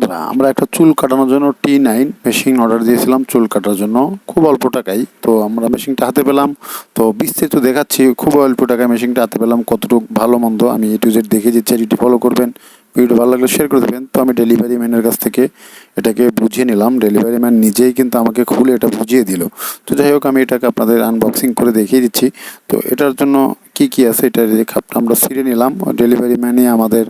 বন্ধুরা, আমরা একটা চুল কাটানোর জন্য টি নাইন মেশিন অর্ডার দিয়েছিলাম চুল কাটার জন্য। খুব অল্প টাকায় তো আমরা মেশিনটা হাতে পেলাম। তো বিস্তারিত দেখাচ্ছি, খুব অল্প টাকায় মেশিনটা হাতে পেলাম, কতটুকু ভালো মন্দ আমি এ টু জেড দেখে দিচ্ছি এটি ফলো করবেন। ভিডিও ভালো লাগলে শেয়ার করে দেবেন। তো আমি ডেলিভারি ম্যানের কাছ থেকে এটাকে বুঝিয়ে নিলাম। ডেলিভারি ম্যান নিজেই কিন্তু আমাকে খুলে এটা বুঝিয়ে দিল। তো যাই হোক, আমি এটাকে আপনাদের আনবক্সিং করে দেখিয়ে দিচ্ছি। তো এটার জন্য কি কি আছে এটা আমরা সিরে নিলাম। ডেলিভারি ম্যানই আমাদের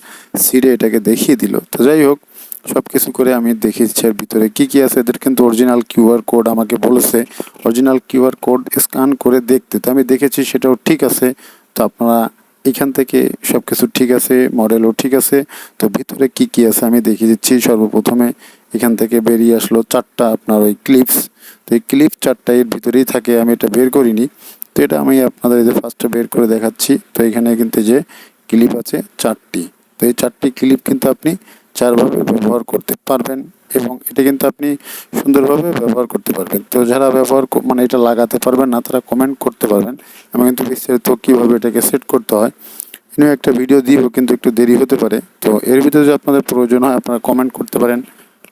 সিরে এটাকে দেখিয়ে দিল। তো যাই হোক সব কিছু করে আমি দেখিয়েছি এর ভিতরে। কি কি আছে? এদের কিন্তু অরিজিনাল কিউআর কোড আমাকে বলেছে। অরিজিনাল কিউআর কোড স্ক্যান করে দেখতে। তো আমি দেখেছি সেটাও ঠিক আছে। তো আপনারা এখান থেকে সব কিছু ঠিক আছে মডেলও ঠিক আছে। তো ভিতরে কি কি আছে আমি দেখিয়ে দিচ্ছি। সর্বপ্রথমে এখান থেকে বেরিয়ে আসলো চারটা আপনার ওই ক্লিপস তো এই ক্লিপ চারটা এর ভিতরেই থাকে, আমি এটা বের করিনি। তো এটা আমি আপনাদের যে ফার্স্টে বের করে দেখাচ্ছি। তো এখানে কিন্তু যে ক্লিপ আছে চারটি। তো এই চারটি ক্লিপ কিন্তু আপনি চারভাবে ব্যবহার করতে পারবেন এবং এটা কিন্তু আপনি সুন্দরভাবে ব্যবহার করতে পারবেন। তো যারা ব্যবহার মানে এটা লাগাতে পারবেন না, তারা কমেন্ট করতে পারবেন। আমি কিন্তু বিস্তারিত কীভাবে এটাকে সেট করতে হয় এনে একটা ভিডিও দিব, কিন্তু একটু দেরি হতে পারে। তো এর ভিতরে যদি আপনাদের প্রয়োজন হয়, আপনারা কমেন্ট করতে পারেন।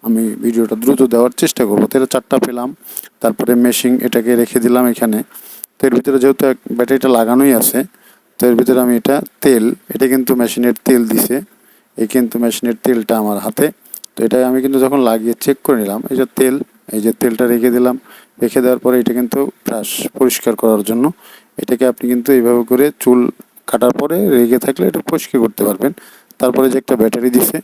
আমি ভিডিওটা দ্রুত দেওয়ার চেষ্টা করব। তো চারটা পেলাম, তারপরে মেশিং এটাকে রেখে দিলাম এখানে। তো এর ভিতরে যেহেতু এক ব্যাটারিটা লাগানোই আছে, তো এর ভিতরে আমি এটা তেল, এটা কিন্তু মেশিনের তেল দিছে। এই কিন্তু মেশিনের তেলটা আমার হাতে। তো এটা আমি কিন্তু যখন লাগিয়ে চেক করে নিলাম, এই যে তেল, এই যে তেলটা রেখে দিলাম, রেখে দেওয়ার পরে এটা কিন্তু ব্রাশ পরিষ্কার করার জন্য এটাকে আপনি কিন্তু এইভাবে করে চুল কাটার পরে রেগে থাকলে এটা পরিষ্কার করতে পারবেন। তারপরে যে একটা ব্যাটারি দিছে,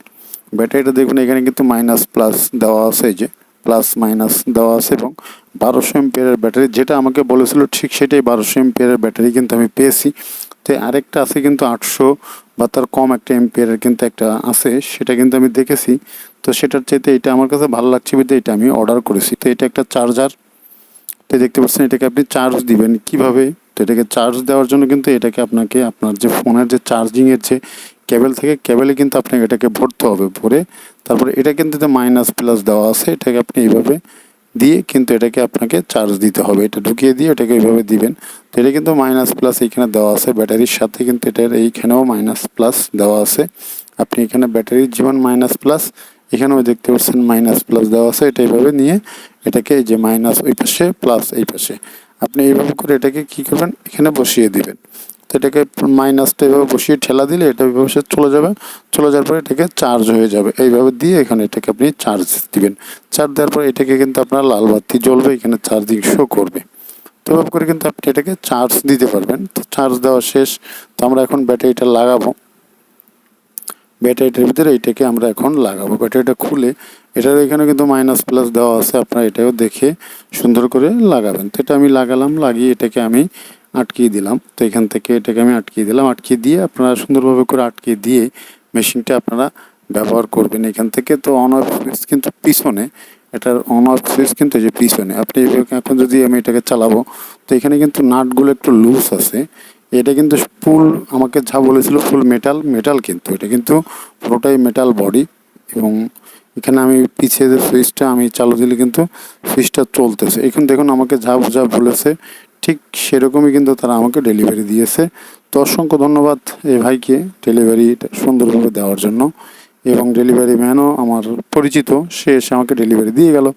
ব্যাটারিটা দেখুন এখানে কিন্তু মাইনাস প্লাস দেওয়া আছে, এই যে প্লাস মাইনাস দেওয়া আছে এবং বারোশো এমপিয়ারের ব্যাটারি, যেটা আমাকে বলেছিল ঠিক সেটাই বারোশো এমপিয়ারের ব্যাটারি কিন্তু আমি পেয়েছি। তো আরেকটা আছে কিন্তু আটশো বা তার কম একটা এমপিয়ারের কিন্তু একটা আছে, সেটা কিন্তু আমি দেখেছি। তো সেটার চাইতে এটা আমার কাছে ভালো লাগছে বলতে এটা আমি অর্ডার করেছি। তো এটা একটা চার্জার তো দেখতে পাচ্ছেন, এটাকে আপনি চার্জ দিবেন কীভাবে? তো এটাকে চার্জ দেওয়ার জন্য কিন্তু এটাকে আপনাকে আপনার যে ফোনের যে চার্জিংয়ের যে কেবল থেকে কেবলে কিন্তু আপনাকে এটাকে ভরতে হবে ভরে। তারপরে এটা কিন্তু যে মাইনাস প্লাস দেওয়া আছে, এটাকে আপনি এইভাবে দিয়ে কিন্তু এটাকে আপনাকে চার্জ দিতে হবে। এটা ঢুকিয়ে দিয়ে এটাকে এইভাবে দিবেন। তো এটা কিন্তু মাইনাস প্লাস এইখানে দেওয়া আছে। ব্যাটারির সাথে কিন্তু এটার এইখানেও মাইনাস প্লাস দেওয়া আছে। আপনি এখানে ব্যাটারির জীবন মাইনাস প্লাস এখানেও দেখতে পাচ্ছেন মাইনাস প্লাস দেওয়া আছে। এটা এইভাবে নিয়ে এটাকে এই যে মাইনাস ওই পাশে প্লাস এই পাশে। আপনি এইভাবে করে এটাকে কি করবেন? এখানে বসিয়ে দিবেন। এটাকে মাইনাসটা এভাবে বসিয়ে ঠেলা দিলে এটা সে চলে যাবে। চলে যাওয়ার পরে এটাকে চার্জ হয়ে যাবে। এইভাবে দিয়ে এখানে এটাকে আপনি চার্জ দিবেন। চার্জ দেওয়ার পরে এটাকে কিন্তু আপনার লাল বাতি জ্বলবে, এখানে চার্জিং শো করবে। তো এভাবে করে কিন্তু আপনি এটাকে চার্জ দিতে পারবেন। তো চার্জ দেওয়া শেষ। তো আমরা এখন ব্যাটারিটা লাগাবো। ব্যাটারিটার ভিতরে এইটাকে আমরা এখন লাগাবো। ব্যাটারিটা খুলে এটার এখানে কিন্তু মাইনাস প্লাস দেওয়া আছে। আপনারা এটাও দেখে সুন্দর করে লাগাবেন। তো এটা আমি লাগালাম, লাগিয়ে এটাকে আমি আটকিয়ে দিলাম। তো এখান থেকে এটাকে আমি আটকিয়ে দিলাম। আটকিয়ে দিয়ে আপনারা সুন্দরভাবে করে আটকিয়ে দিয়ে মেশিনটা আপনারা ব্যবহার করবেন এখান থেকে। তো অন অফ সুইচ কিন্তু পিছনে, এটার অন অফ সুইচ কিন্তু যে পিছনে। আপনি এখন যদি আমি এটাকে চালাবো, তো এখানে কিন্তু নাটগুলো একটু লুজ আছে। এটা কিন্তু ফুল আমাকে যা বলেছিল ফুল মেটাল মেটাল কিন্তু। এটা কিন্তু পুরোটাই মেটাল বডি এবং এখানে আমি পিছিয়ে যে সুইচটা আমি চালু দিলে কিন্তু সুইচটা চলতেছে। এখন দেখুন আমাকে যা যা বলেছে ঠিক সেরকমই কিন্তু তারা আমাকে ডেলিভারি দিয়েছে। তো অসংখ্য ধন্যবাদ এই ভাইকে ডেলিভারি সুন্দরভাবে দেওয়ার জন্য। এবং ডেলিভারি ম্যানও আমার পরিচিত, সে এসে আমাকে ডেলিভারি দিয়ে গেল।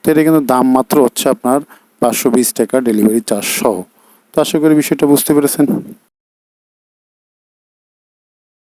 তো এটা কিন্তু দাম মাত্র হচ্ছে আপনার পাঁচশো বিশ টাকা ডেলিভারি চার্জ সহ। তো আশা করি বিষয়টা বুঝতে পেরেছেন।